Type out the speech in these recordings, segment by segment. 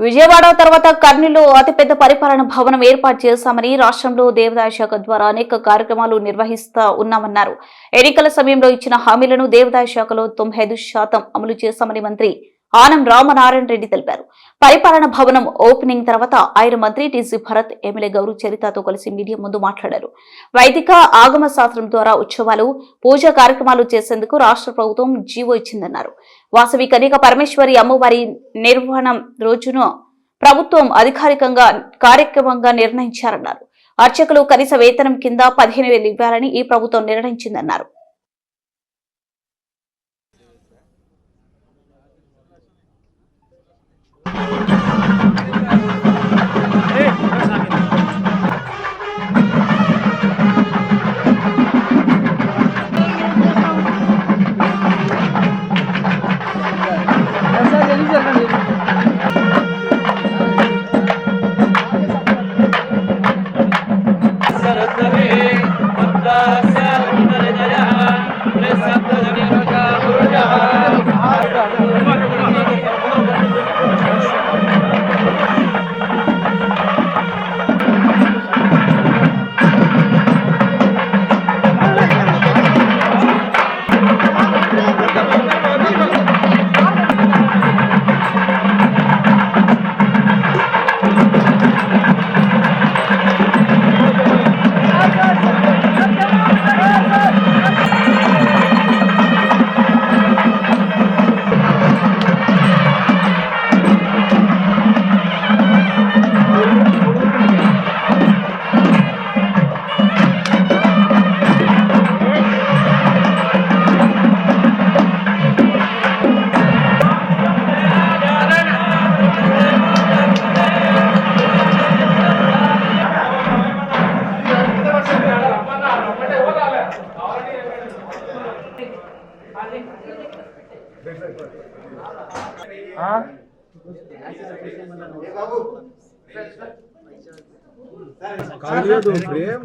విజయవాడ తర్వాత కర్నూలు అతిపెద్ద పరిపాలన భవనం ఏర్పాటు చేశామని రాష్ట్రంలో దేవాదాయ శాఖ ద్వారా అనేక కార్యక్రమాలు నిర్వహిస్తా ఉన్నామన్నారు. ఎన్నికల సమయంలో ఇచ్చిన హామీలను దేవాదాయ శాఖలో తొంభై శాతం అమలు చేశామని మంత్రి ఆనం రామనారాయణ రెడ్డి తెలిపారు. పరిపాలన భవనం ఓపెనింగ్ తర్వాత ఆయన మంత్రి టీసీ భరత్ ఎమ్మెల్యే గౌరవ్ చరితతో కలిసి మీడియా ముందు మాట్లాడారు. వైదిక ఆగమ శాస్త్రం ద్వారా ఉత్సవాలు పూజా కార్యక్రమాలు చేసేందుకు రాష్ట్ర ప్రభుత్వం జీవో ఇచ్చిందన్నారు. వాసవి కనిక పరమేశ్వరి అమ్మవారి నిర్వహణం రోజును ప్రభుత్వం అధికారికంగా కార్యక్రమంగా నిర్ణయించారన్నారు. అర్చకులు కనీస వేతనం కింద పదిహేను వేలు ఇవ్వాలని ఈ ప్రభుత్వం నిర్ణయించిందన్నారు. కాలేదు ప్రేమ్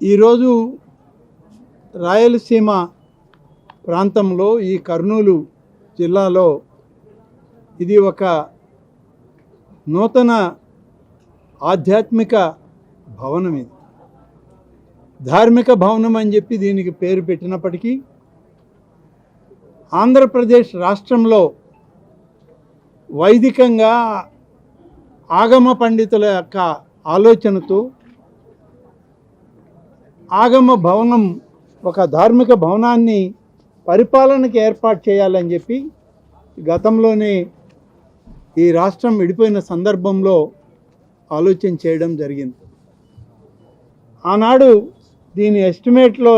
ఈరోజు రాయలసీమ ప్రాంతంలో ఈ కర్నూలు జిల్లాలో ఇది ఒక నూతన ఆధ్యాత్మిక భవనం ఇది. ధార్మిక భవనం అని చెప్పి దీనికి పేరు పెట్టినప్పటికీ ఆంధ్రప్రదేశ్ రాష్ట్రంలో వైదికంగా ఆగమ పండితుల యొక్క ఆలోచనతో ఆగమ భవనం ఒక ధార్మిక భవనాన్ని పరిపాలనకి ఏర్పాటు చేయాలని చెప్పి గతంలోనే ఈ రాష్ట్రం విడిపోయిన సందర్భంలో ఆలోచన చేయడం జరిగింది. ఆనాడు దీని ఎస్టిమేట్లో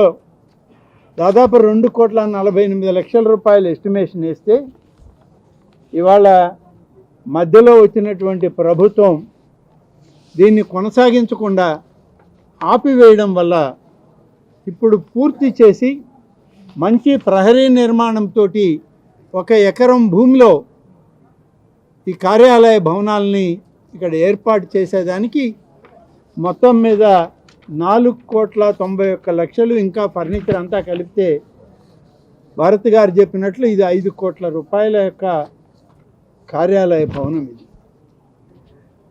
దాదాపు రెండు కోట్ల నలభై ఎనిమిది లక్షల రూపాయలు ఎస్టిమేషన్ వేస్తే ఇవాళ మధ్యలో వచ్చినటువంటి ప్రభుత్వం దీన్ని కొనసాగించకుండా ఆపివేయడం వల్ల ఇప్పుడు పూర్తి చేసి మంచి ప్రహరీ నిర్మాణంతో ఒక ఎకరం భూమిలో ఈ కార్యాలయ భవనాల్ని ఇక్కడ ఏర్పాటు చేసేదానికి మొత్తం మీద నాలుగు కోట్ల తొంభై ఒక్క లక్షలు ఇంకా ఫర్నిచర్ అంతా కలిపితే భారత్ గారు చెప్పినట్లు ఇది ఐదు కోట్ల రూపాయల యొక్క కార్యాలయ భవనం ఇది.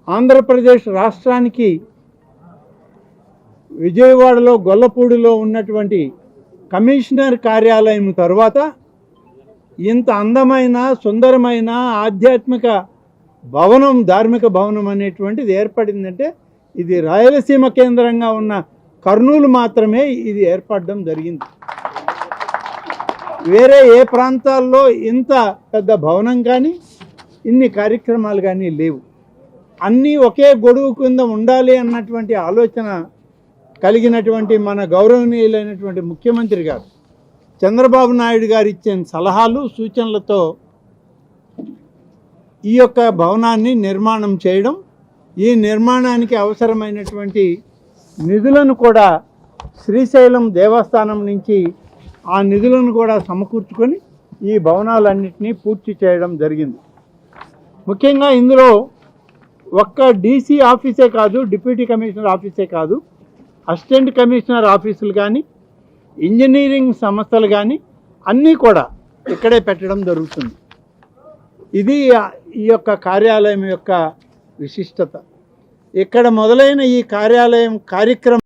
ఆంధ్రప్రదేశ్ రాష్ట్రానికి విజయవాడలో గొల్లపూడిలో ఉన్నటువంటి కమిషనర్ కార్యాలయం తర్వాత ఇంత అందమైన సుందరమైన ఆధ్యాత్మిక భవనం ధార్మిక భవనం అనేటువంటిది ఏర్పడిందంటే ఇది రాయలసీమ కేంద్రంగా ఉన్న కర్నూలు మాత్రమే ఇది ఏర్పడడం జరిగింది. వేరే ఏ ప్రాంతాల్లో ఇంత పెద్ద భవనం కానీ ఇన్ని కార్యక్రమాలు కానీ లేవు. అన్నీ ఒకే గొడుగు కింద ఉండాలి అన్నటువంటి ఆలోచన కలిగినటువంటి మన గౌరవనీయులైనటువంటి ముఖ్యమంత్రి గారు చంద్రబాబు నాయుడు గారు ఇచ్చిన సలహాలు సూచనలతో ఈ యొక్క భవనాన్ని నిర్మాణం చేయడం ఈ నిర్మాణానికి అవసరమైనటువంటి నిధులను కూడా శ్రీశైలం దేవస్థానం నుంచి ఆ నిధులను కూడా సమకూర్చుకొని ఈ భవనాలన్నింటినీ పూర్తి చేయడం జరిగింది. ముఖ్యంగా ఇందులో ఒక్క డీసీ ఆఫీసే కాదు డిప్యూటీ కమిషనర్ ఆఫీసే కాదు అసిస్టెంట్ కమిషనర్ ఆఫీసులు కానీ ఇంజనీరింగ్ సంస్థలు కానీ అన్నీ కూడా ఇక్కడే పెట్టడం జరుగుతుంది. ఇది ఈ యొక్క కార్యాలయం యొక్క విశిష్టత. ఇక్కడ మొదలైన ఈ కార్యాలయం కార్యక్రమం